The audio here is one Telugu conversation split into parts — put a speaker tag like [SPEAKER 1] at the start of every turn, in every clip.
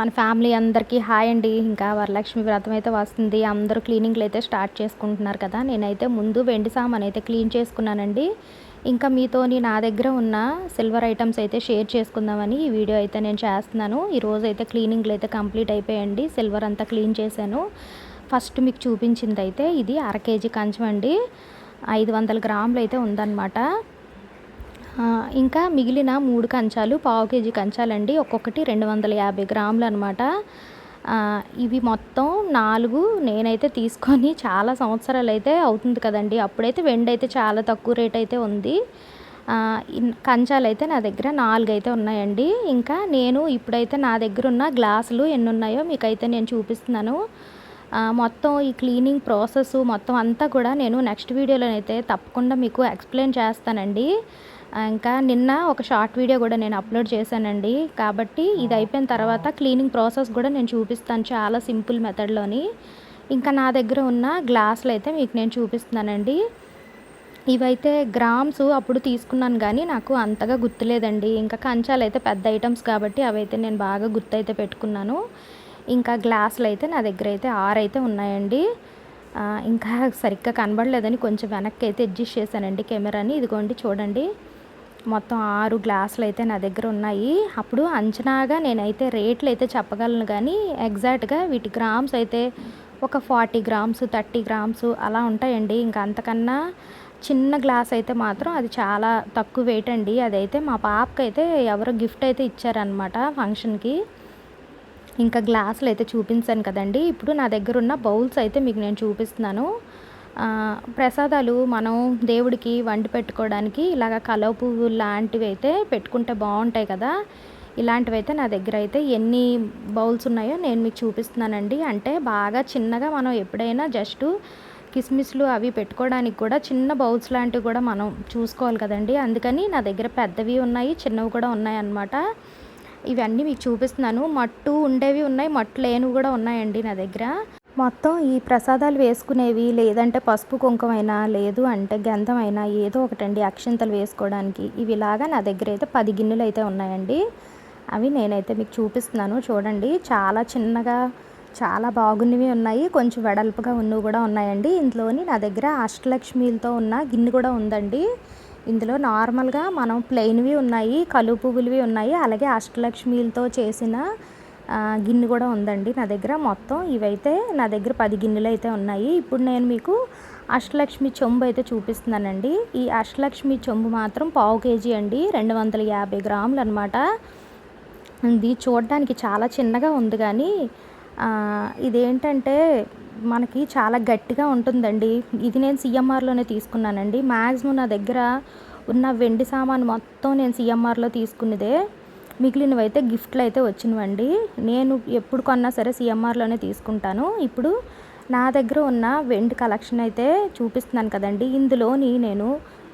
[SPEAKER 1] మన ఫ్యామిలీ అందరికీ హాయ్ అండి. ఇంకా వరలక్ష్మి వ్రతం అయితే వస్తుంది. అందరూ క్లీనింగ్లు అయితే స్టార్ట్ చేసుకుంటున్నారు కదా. నేనైతే ముందు వెండి సామాన్ అయితే క్లీన్ చేసుకున్నానండి. ఇంకా మీతోని నా దగ్గర ఉన్న సిల్వర్ ఐటమ్స్ అయితే షేర్ చేసుకుందామని ఈ వీడియో అయితే నేను చేస్తున్నాను. ఈరోజు అయితే క్లీనింగ్లు అయితే కంప్లీట్ అయిపోయాయండి. సిల్వర్ అంతా క్లీన్ చేశాను. ఫస్ట్ మీకు చూపించింది అయితే ఇది అర కేజీ కంచం అండి. ఐదు వందల గ్రాములు అయితే ఉందన్నమాట. ఇంకా మిగిలిన మూడు కంచాలు పావు కేజీ కంచాలండి. ఒక్కొక్కటి రెండు వందల యాభై గ్రాములు అనమాట ఇవి మొత్తం నాలుగు నేనైతే తీసుకొని చాలా సంవత్సరాలు అయితే అవుతుంది కదండి. అప్పుడైతే వెండి అయితే చాలా తక్కువ రేట్ అయితే ఉంది. కంచాలు అయితే నా దగ్గర నాలుగు అయితే ఉన్నాయండి. ఇంకా నేను ఇప్పుడైతే నా దగ్గర ఉన్న గ్లాసులు ఎన్ని ఉన్నాయో మీకైతే నేను చూపిస్తున్నాను. మొత్తం ఈ క్లీనింగ్ ప్రాసెస్ మొత్తం అంతా కూడా నేను నెక్స్ట్ వీడియోలో అయితే తప్పకుండా మీకు ఎక్స్ప్లెయిన్ చేస్తానండి. ఇంకా నిన్న ఒక షార్ట్ వీడియో కూడా నేను అప్లోడ్ చేశానండి. కాబట్టి ఇది అయిపోయిన తర్వాత క్లీనింగ్ ప్రాసెస్ కూడా నేను చూపిస్తాను చాలా సింపుల్ మెథడ్లోని. ఇంకా నా దగ్గర ఉన్న గ్లాసులు అయితే మీకు నేను చూపిస్తున్నానండి. ఇవైతే గ్రామ్స్ అప్పుడు తీసుకున్నాను కానీ నాకు అంతగా గుర్తులేదండి. ఇంకా కంచాలు అయితే పెద్ద ఐటమ్స్ కాబట్టి అవైతే నేను బాగా గుర్తైతే పెట్టుకున్నాను. ఇంకా గ్లాసులు అయితే నా దగ్గర అయితే ఆరు అయితే ఉన్నాయండి ఇంకా సరిగ్గా కనబడలేదని కొంచెం వెనక్కి అయితే అడ్జస్ట్ చేశానండి కెమెరాని. ఇదిగోండి చూడండి. మొత్తం ఆరు గ్లాసులు అయితే నా దగ్గర ఉన్నాయి. అప్పుడు అంచనాగా నేనైతే రేట్లు అయితే చెప్పగలను కానీ ఎగ్జాక్ట్గా వీటి గ్రామ్స్ అయితే ఒక ఫార్టీ గ్రామ్స్ థర్టీ గ్రామ్స్ అలా ఉంటాయండి. ఇంకా అంతకన్నా చిన్న గ్లాస్ అయితే మాత్రం అది చాలా తక్కువ వెయిట్ అండి. అదైతే మా పాపకి అయితే ఎవరో గిఫ్ట్ అయితే ఇచ్చారనమాట ఫంక్షన్కి. ఇంకా గ్లాసులు అయితే చూపించాను కదండి. ఇప్పుడు నా దగ్గర ఉన్న బౌల్స్ అయితే మీకు నేను చూపిస్తున్నాను. ప్రసాదాలు మనం దేవుడికి వండి పెట్టుకోవడానికి ఇలాగ కలవ పువ్వు లాంటివి అయితే పెట్టుకుంటే బాగుంటాయి కదా. ఇలాంటివి అయితే నా దగ్గర అయితే ఎన్ని బౌల్స్ ఉన్నాయో నేను మీకు చూపిస్తున్నానండి. అంటే బాగా చిన్నగా మనం ఎప్పుడైనా జస్ట్ కిస్మిస్లు అవి పెట్టుకోవడానికి కూడా చిన్న బౌల్స్ లాంటివి కూడా మనం చూసుకోవాలి కదండి. అందుకని నా దగ్గర పెద్దవి ఉన్నాయి చిన్నవి కూడా ఉన్నాయి అన్నమాట. ఇవన్నీ మీకు చూపిస్తున్నాను. మట్టు ఉండేవి ఉన్నాయి మట్టు లేనివి కూడా ఉన్నాయండి నా దగ్గర. మొత్తం ఈ ప్రసాదాలు వేసుకునేవి లేదంటే పసుపు కుంకుమైనా లేదు అంటే గంధమైనా ఏదో ఒకటండి అక్షింతలు వేసుకోవడానికి. ఇవి ఇలాగా నా దగ్గర అయితే పది గిన్నెలు అయితే ఉన్నాయండి. అవి నేనైతే మీకు చూపిస్తున్నాను. చూడండి చాలా చిన్నగా చాలా బాగున్నవి ఉన్నాయి. కొంచెం వెడల్పుగా ఉన్నవి కూడా ఉన్నాయండి. ఇందులోని నా దగ్గర అష్టలక్ష్మిలతో ఉన్న గిన్నె కూడా ఉందండి. ఇందులో నార్మల్గా మనం ప్లెయిన్వి ఉన్నాయి కలుపు పువ్వులవి ఉన్నాయి. అలాగే అష్టలక్ష్మిలతో చేసిన గిన్నె కూడా ఉందండి నా దగ్గర మొత్తం. ఇవైతే నా దగ్గర పది గిన్నెలు అయితే ఉన్నాయి. ఇప్పుడు నేను మీకు అష్టలక్ష్మి చెంబు అయితే చూపిస్తున్నానండి. ఈ అష్టలక్ష్మి చెంబు మాత్రం పావు కేజీ అండి. రెండు వందల యాభై గ్రాములు అనమాట ఇది చూడడానికి చాలా చిన్నగా ఉంది కానీ ఇదేంటంటే మనకి చాలా గట్టిగా ఉంటుందండి. ఇది నేను సిఎంఆర్లోనే తీసుకున్నానండి. మ్యాక్సిమం నా దగ్గర ఉన్న వెండి సామాన్ మొత్తం నేను సిఎంఆర్లో తీసుకున్నదే. మిగిలినవి అయితే గిఫ్ట్లు అయితే వచ్చినవండి. నేను ఎప్పుడు కొన్నా సరే సిఎంఆర్లోనే తీసుకుంటాను. ఇప్పుడు నా దగ్గర ఉన్న వెండి కలెక్షన్ అయితే చూపిస్తున్నాను కదండి. ఇందులోని నేను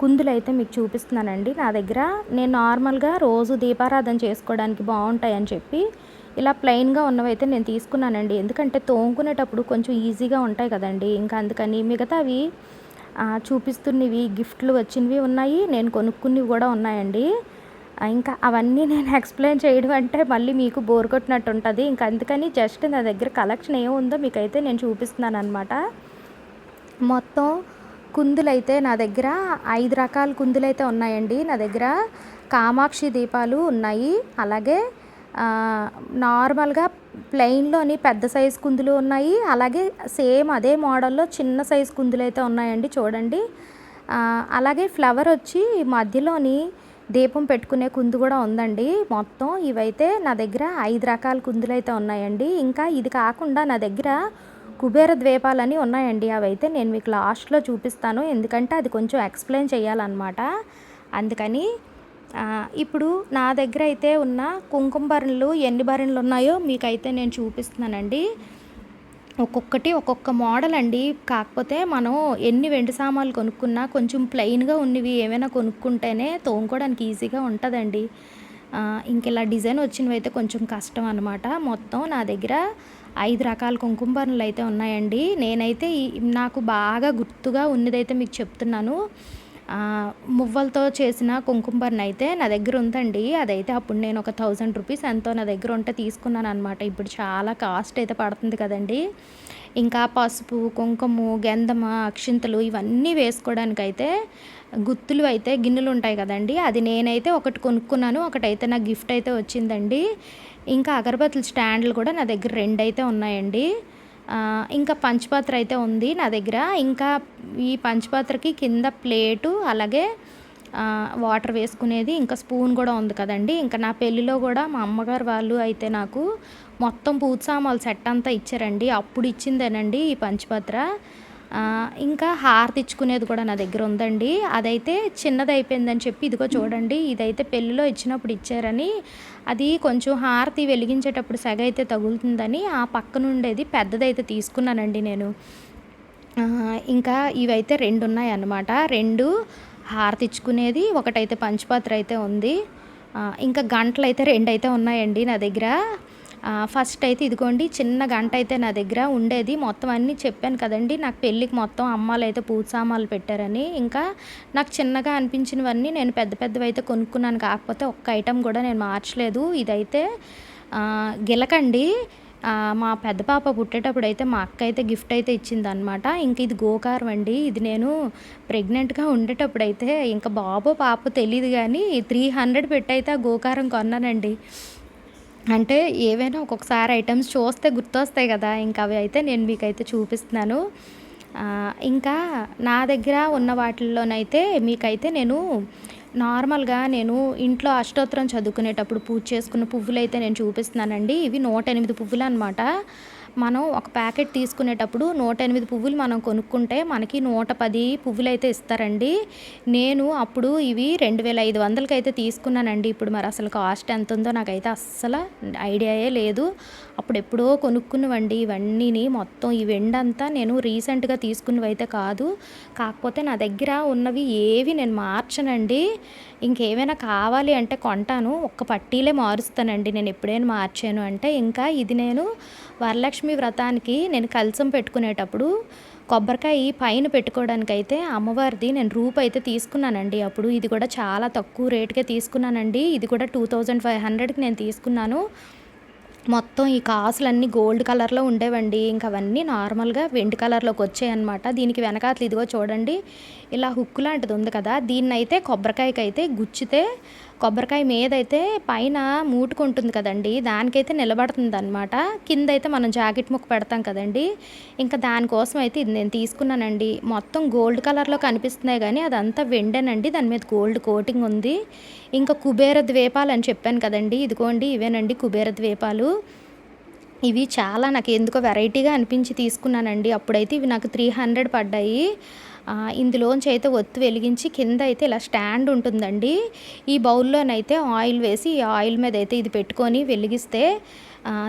[SPEAKER 1] కుందులు అయితే మీకు చూపిస్తున్నానండి. నా దగ్గర నేను నార్మల్గా రోజు దీపారాధన చేసుకోవడానికి బాగుంటాయని చెప్పి ఇలా ప్లెయిన్గా ఉన్నవైతే నేను తీసుకున్నానండి. ఎందుకంటే తోముకునేటప్పుడు కొంచెం ఈజీగా ఉంటాయి కదండి. ఇంకా అందుకని మిగతావి చూపిస్తున్నవి గిఫ్ట్లు వచ్చినవి ఉన్నాయి. నేను కొనుక్కున్నవి కూడా ఉన్నాయండి. ఇంకా అవన్నీ నేను ఎక్స్ప్లెయిన్ చేయడం అంటే మళ్ళీ మీకు బోర్ కొట్టినట్టు ఉంటుంది. ఇంకా అందుకని జస్ట్ నా దగ్గర కలెక్షన్ ఏముందో మీకైతే నేను చూపిస్తున్నాను అనమాట మొత్తం కుందులు అయితే నా దగ్గర ఐదు రకాల కుందులు అయితే ఉన్నాయండి. నా దగ్గర కామాక్షి దీపాలు ఉన్నాయి. అలాగే నార్మల్గా ప్లెయిన్లోని పెద్ద సైజ్ కుందులు ఉన్నాయి. అలాగే సేమ్ అదే మోడల్లో చిన్న సైజ్ కుందులు అయితే ఉన్నాయండి చూడండి. అలాగే ఫ్లవర్ వచ్చి మధ్యలోని దీపం పెట్టుకునే కుందు కూడా ఉందండి. మొత్తం ఇవైతే నా దగ్గర ఐదు రకాల కుందులు అయితే ఉన్నాయండి. ఇంకా ఇది కాకుండా నా దగ్గర కుబేర ద్వీపాలని ఉన్నాయండి. అవైతే నేను మీకు లాస్ట్లో చూపిస్తాను. ఎందుకంటే అది కొంచెం ఎక్స్ప్లెయిన్ చేయాలన్నమాట. అందుకని ఇప్పుడు నా దగ్గర అయితే ఉన్న కుంకుమ భరణలు ఎన్ని భరణలు ఉన్నాయో మీకైతే నేను చూపిస్తున్నానండి. ఒక్కొక్కటి ఒక్కొక్క మోడల్ అండి. కాకపోతే మనం ఎన్ని వెండి సామాన్లు కొనుక్కున్నా కొంచెం ప్లెయిన్గా ఉన్నవి ఏమైనా కొనుక్కుంటేనే తోముకోవడానికి ఈజీగా ఉంటుందండి. ఇంకెలా ఇంక ఇలా డిజైన్ వచ్చినవి అయితే కొంచెం కష్టం అనమాట మొత్తం నా దగ్గర ఐదు రకాల కుంకుమ భరణలు అయితే ఉన్నాయండి. నేనైతే నాకు బాగా గుర్తుగా ఉన్నదైతే మీకు చెప్తున్నాను. మువ్వలతో చేసిన కుంకుమ అయితే నా దగ్గర ఉందండి. అదైతే అప్పుడు నేను ఒక థౌజండ్ రూపీస్ ఎంతో నా దగ్గర ఉంటే తీసుకున్నాను అనమాట ఇప్పుడు చాలా కాస్ట్ అయితే పడుతుంది కదండి. ఇంకా పసుపు కుంకుమ గంధమ అక్షింతలు ఇవన్నీ వేసుకోవడానికి అయితే గుత్తులు అయితే గిన్నెలు ఉంటాయి కదండి. అది నేనైతే ఒకటి కొనుక్కున్నాను. ఒకటైతే నాకు గిఫ్ట్ అయితే వచ్చిందండి. ఇంకా అగరబత్తుల స్టాండ్లు కూడా నా దగ్గర రెండు అయితే ఉన్నాయండి. ఇంకా పంచపాత్ర అయితే ఉంది నా దగ్గర. ఇంకా ఈ పంచపాత్రకి కింద ప్లేటు అలాగే వాటర్ వేసుకునేది ఇంకా స్పూన్ కూడా ఉంది కదండి. ఇంకా నా పెళ్ళిలో కూడా మా అమ్మగారు వాళ్ళు అయితే నాకు మొత్తం పూజ సామాన్లు సెట్ అంతా ఇచ్చారండి. అప్పుడు ఇచ్చిందేనండి ఈ పంచపాత్ర. ఇంకా హార్ తెచ్చుకునేది కూడా నా దగ్గర ఉందండి. అదైతే చిన్నది అయిపోయిందని చెప్పి ఇదిగో చూడండి ఇదైతే పెళ్ళిలో ఇచ్చినప్పుడు ఇచ్చారని అది కొంచెం హారతి వెలిగించేటప్పుడు సెగ అయితే తగులుతుందని ఆ పక్కన ఉండేది పెద్దదైతే తీసుకున్నానండి నేను. ఇంకా ఇవైతే రెండు ఉన్నాయి అన్నమాట రెండు హారతి ఇచ్చుకునేది ఒకటైతే పంచపాత్ర అయితే ఉంది. ఇంకా గంటలు అయితే రెండు అయితే ఉన్నాయండి నా దగ్గర. ఫస్ట్ అయితే ఇదిగోండి చిన్న గంట అయితే నా దగ్గర ఉండేది. మొత్తం అన్నీ చెప్పాను కదండి నాకు పెళ్ళికి మొత్తం అమ్మాలు అయితే పూజ సామాన్లు పెట్టారని. ఇంకా నాకు చిన్నగా అనిపించినవన్నీ నేను పెద్ద పెద్దవి అయితే కొనుక్కున్నాను. కాకపోతే ఒక్క ఐటెం కూడా నేను మార్చలేదు. ఇదైతే గిలకండి. మా పెద్ద పాప పుట్టేటప్పుడు అయితే మా అక్క అయితే గిఫ్ట్ అయితే ఇచ్చింది అనమాట ఇంక ఇది గోకారం అండి. ఇది నేను ప్రెగ్నెంట్గా ఉండేటప్పుడు అయితే ఇంకా బాబో పాప తెలియదు కానీ త్రీ హండ్రెడ్ పెట్టి అయితే ఆ గోకారం కొన్నానండి. అంటే ఏవైనా ఒక్కొక్కసారి ఐటమ్స్ చూస్తే గుర్తొస్తాయి కదా ఇంకా అవి అయితే నేను మీకైతే చూపిస్తున్నాను. ఇంకా నా దగ్గర ఉన్న వాటిల్లోనైతే మీకైతే నేను నార్మల్గా నేను ఇంట్లో అష్టోత్తరం చదువుకునేటప్పుడు పూజ చేసుకున్న పువ్వులు అయితే నేను చూపిస్తున్నానండి. ఇవి నూట ఎనిమిది పువ్వులు అనమాట మనం ఒక ప్యాకెట్ తీసుకునేటప్పుడు నూట ఎనిమిది పువ్వులు మనం కొనుక్కుంటే మనకి నూట పది పువ్వులు అయితే ఇస్తారండి. నేను అప్పుడు ఇవి రెండు వేల ఐదు వందలకి అయితే తీసుకున్నానండి. ఇప్పుడు మరి అసలు కాస్ట్ ఎంత ఉందో నాకైతే అస్సలు ఐడియాయే లేదు. అప్పుడు ఎప్పుడో కొనుక్కున్నవండి ఇవన్నీని. మొత్తం ఈ వెండంతా నేను రీసెంట్గా తీసుకున్నవి అయితే కాదు. కాకపోతే నా దగ్గర ఉన్నవి ఏవి నేను మార్చనండి. ఇంకేమైనా కావాలి అంటే కొంటాను. ఒక్క పట్టీలే మారుస్తానండి. నేను ఎప్పుడైనా మార్చాను అంటే ఇంకా ఇది నేను వరలక్ష్మి వ్రతానికి నేను కలసం పెట్టుకునేటప్పుడు కొబ్బరికాయ పైన పెట్టుకోవడానికి అయితే అమ్మవారిది నేను రూప్ అయితే తీసుకున్నానండి. అప్పుడు ఇది కూడా చాలా తక్కువ రేటుకే తీసుకున్నానండి. ఇది కూడా టూ థౌజండ్ ఫైవ్ హండ్రెడ్కి నేను తీసుకున్నాను. మొత్తం ఈ కాసులన్నీ గోల్డ్ కలర్లో ఉండేవండి. ఇంకా అవన్నీ నార్మల్గా వెండి కలర్లోకి వచ్చాయన్నమాట. దీనికి వెనకాతలు ఇదిగో చూడండి. ఇలా హుక్ లాంటిది ఉంది కదా. దీన్ని అయితే కొబ్బరికాయకి అయితే గుచ్చితే కొబ్బరికాయ మీద అయితే పైన మూటుకుంటుంది కదండి దానికైతే నిలబడుతుంది అనమాట కింద అయితే మనం జాకెట్ ముక్క పెడతాం కదండి. ఇంకా దానికోసం అయితే ఇది నేను తీసుకున్నానండి. మొత్తం గోల్డ్ కలర్లో కనిపిస్తున్నాయి కానీ అదంతా వెండేనండి. దాని మీద గోల్డ్ కోటింగ్ ఉంది. ఇంకా కుబేర ద్వీపాలు అని చెప్పాను కదండి. ఇదిగోండి ఇవేనండి కుబేర ద్వీపాలు. ఇవి చాలా నాకు ఎందుకో వెరైటీగా అనిపించి తీసుకున్నానండి. అప్పుడైతే ఇవి నాకు త్రీ హండ్రెడ్ పడ్డాయి. ఇందులోంచి అయితే ఒత్తు వెలిగించి కింద అయితే ఇలా స్టాండ్ ఉంటుందండి. ఈ బౌల్లోనైతే ఆయిల్ వేసి ఈ ఆయిల్ మీద అయితే ఇది పెట్టుకొని వెలిగిస్తే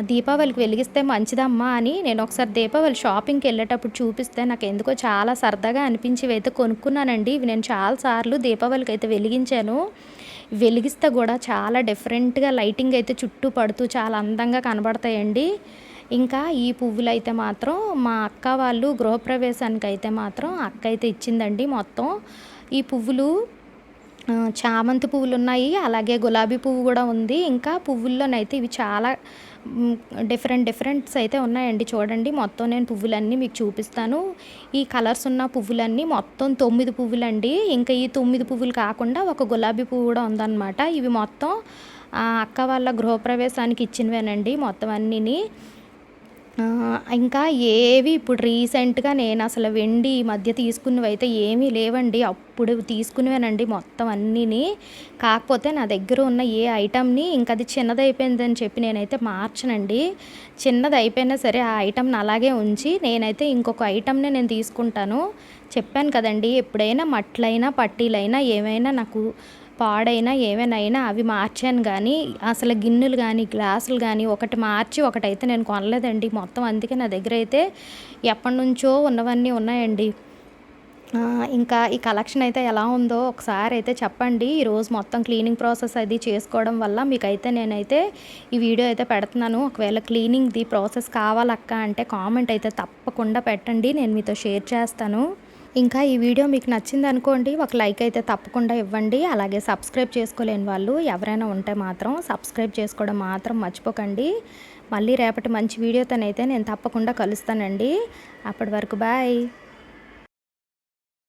[SPEAKER 1] దీపావళికి వెలిగిస్తే మంచిదమ్మా అని నేను ఒకసారి దీపావళి షాపింగ్కి వెళ్ళేటప్పుడు చూపిస్తే నాకు ఎందుకో చాలా సరదాగా అనిపించి అయితే కొనుక్కున్నానండి. ఇవి నేను చాలాసార్లు దీపావళికి అయితే వెలిగించాను. వెలిగిస్తే కూడా చాలా డిఫరెంట్గా లైటింగ్ అయితే చుట్టూ పడుతూ చాలా అందంగా కనబడతాయండి. ఇంకా ఈ పువ్వులు అయితే మాత్రం మా అక్క వాళ్ళు గృహప్రవేశానికి అయితే మాత్రం అక్క అయితే ఇచ్చిందండి మొత్తం. ఈ పువ్వులు చామంతి పువ్వులు ఉన్నాయి అలాగే గులాబీ పువ్వు కూడా ఉంది. ఇంకా పువ్వుల్లోనైతే ఇవి చాలా డిఫరెంట్ డిఫరెంట్స్ అయితే ఉన్నాయండి చూడండి. మొత్తం నేను పువ్వులన్నీ మీకు చూపిస్తాను. ఈ కలర్స్ ఉన్న పువ్వులన్నీ మొత్తం తొమ్మిది పువ్వులండి. ఇంకా ఈ తొమ్మిది పువ్వులు కాకుండా ఒక గులాబీ పువ్వు కూడా ఉందన్నమాట. ఇవి మొత్తం ఆ, అక్క వాళ్ళ గృహప్రవేశానికి ఇచ్చినవేనండి మొత్తం అన్నీని. ఇంకా ఏవి ఇప్పుడు రీసెంట్గా నేను అసలు వెండి ఈ మధ్య తీసుకున్నవి అయితే ఏమీ లేవండి. అప్పుడు తీసుకునేవానండి మొత్తం అన్నీని. కాకపోతే నా దగ్గర ఉన్న ఏ ఐటమ్ని ఇంకా అది చిన్నది అయిపోయిందని చెప్పి నేనైతే మార్చనండి. చిన్నది అయిపోయినా సరే ఆ ఐటమ్ని అలాగే ఉంచి నేనైతే ఇంకొక ఐటమ్ని నేను తీసుకుంటాను. చెప్పాను కదండి ఎప్పుడైనా మట్లైనా పట్టీలైనా ఏమైనా నాకు పాడైనా ఏమైనా అయినా అవి మార్చాను కానీ అసలు గిన్నెలు కానీ గ్లాసులు కానీ ఒకటి మార్చి ఒకటైతే నేను కొనలేదండి. మొత్తం అందుకే నా దగ్గర అయితే ఎప్పటి నుంచో ఉన్నవన్నీ ఉన్నాయండి. ఇంకా ఈ కలెక్షన్ అయితే ఎలా ఉందో ఒకసారి అయితే చెప్పండి. ఈరోజు మొత్తం క్లీనింగ్ ప్రాసెస్ అది చేసుకోవడం వల్ల మీకైతే నేనైతే ఈ వీడియో అయితే పెడుతున్నాను. ఒకవేళ క్లీనింగ్ది ప్రాసెస్ కావాలక్క అంటే కామెంట్ అయితే తప్పకుండా పెట్టండి. నేను మీతో షేర్ చేస్తాను. ఇంకా ఈ వీడియో మీకు నచ్చింది అనుకోండి ఒక లైక్ అయితే తప్పకుండా ఇవ్వండి. అలాగే సబ్స్క్రైబ్ చేసుకోలేని వాళ్ళు ఎవరైనా ఉంటే మాత్రం సబ్స్క్రైబ్ చేసుకోవడం మాత్రం మర్చిపోకండి. మళ్ళీ రేపటి మంచి వీడియోతోనైతే నేను తప్పకుండా కలుస్తానండి. అప్పటి వరకు బాయ్.